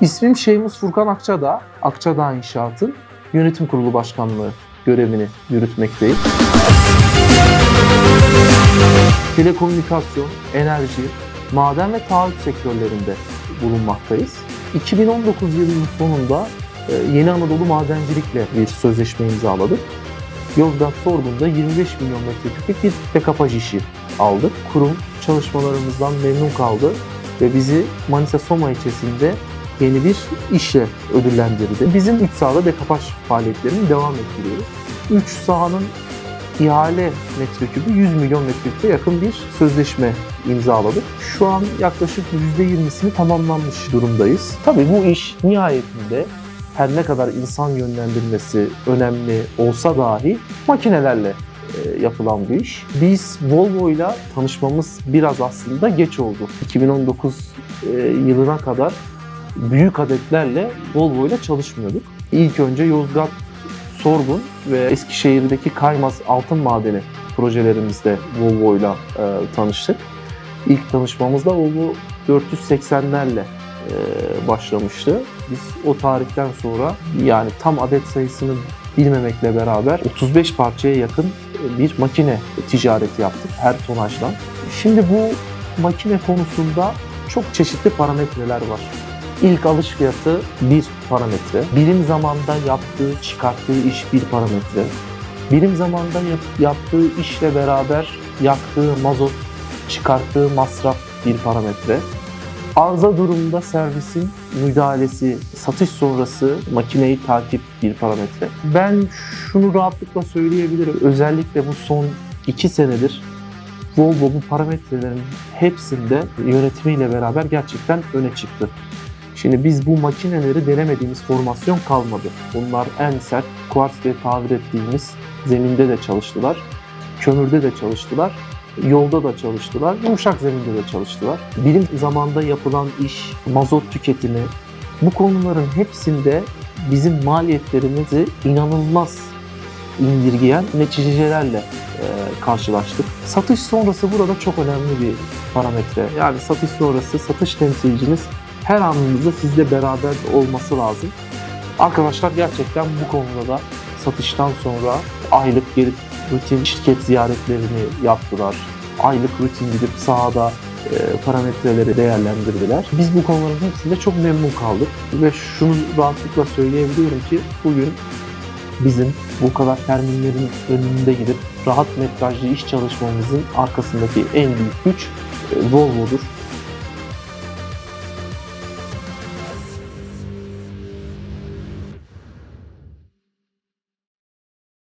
İsmim Şeymus Furkan Akçadağ. Akçadağ İnşaat'ın yönetim kurulu başkanlığı görevini yürütmekteyim. Telekomünikasyon, enerji, maden ve taahhüt sektörlerinde bulunmaktayız. 2019 yılının sonunda e, Yeni Anadolu Madencilik'le bir sözleşme imzaladık. Yozgat Sorgun'da 25 milyon metreküplük bir dekapaj işi aldık. Kurum çalışmalarımızdan memnun kaldı ve bizi Manisa Soma ilçesinde yeni bir işle ödüllendirdi. Bizim 3 sahada dekapaj faaliyetlerini devam ettiriyoruz. 3 sahanın ihale metrekübü 100 milyon metreküpe yakın bir sözleşme imzaladık. Şu an yaklaşık %20'sini tamamlanmış durumdayız. Tabii bu iş nihayetinde her ne kadar insan yönlendirmesi önemli olsa dahi makinelerle e, yapılan bir iş. Biz Volvo ile tanışmamız biraz aslında geç oldu. 2019 e, yılına kadar büyük adetlerle Volvo ile çalışmıyorduk. İlk önce Yozgat Sorgun ve Eskişehir'deki Kaymaz Altın Madeni projelerimizde Volvo ile e, tanıştık. İlk tanışmamızda Volvo 480'lerle e, başlamıştı. Biz o tarihten sonra yani tam adet sayısını bilmemekle beraber 35 parçaya yakın bir makine ticareti yaptık her tonajdan. Şimdi bu makine konusunda çok çeşitli parametreler var. İlk alış fiyatı bir parametre. Birim zamanda yaptığı, çıkarttığı iş bir parametre. Birim zamanda yap- yaptığı işle beraber yaktığı mazot, çıkarttığı masraf bir parametre. Arıza durumunda servisin müdahalesi, satış sonrası makineyi takip bir parametre. Ben şunu rahatlıkla söyleyebilirim. Özellikle bu son iki senedir Volvo bu parametrelerin hepsinde yönetimiyle beraber gerçekten öne çıktı. Şimdi biz bu makineleri denemediğimiz formasyon kalmadı. Bunlar en sert kuars diye tabir ettiğimiz zeminde de çalıştılar. Kömürde de çalıştılar. Yolda da çalıştılar. Yumuşak zeminde de çalıştılar. Bilim zamanda yapılan iş, mazot tüketimi bu konuların hepsinde bizim maliyetlerimizi inanılmaz indirgeyen neticelerle e, karşılaştık. Satış sonrası burada çok önemli bir parametre. Yani satış sonrası satış temsilciniz her anınızda sizle beraber olması lazım. Arkadaşlar gerçekten bu konuda da satıştan sonra aylık gelip rutin şirket ziyaretlerini yaptılar. Aylık rutin gidip sahada e, parametreleri değerlendirdiler. Biz bu konuların hepsinde çok memnun kaldık ve şunu rahatlıkla söyleyebiliyorum ki bugün bizim bu kadar terminlerin önünde gidip rahat metrajlı iş çalışmamızın arkasındaki en büyük güç e, Volvo'dur.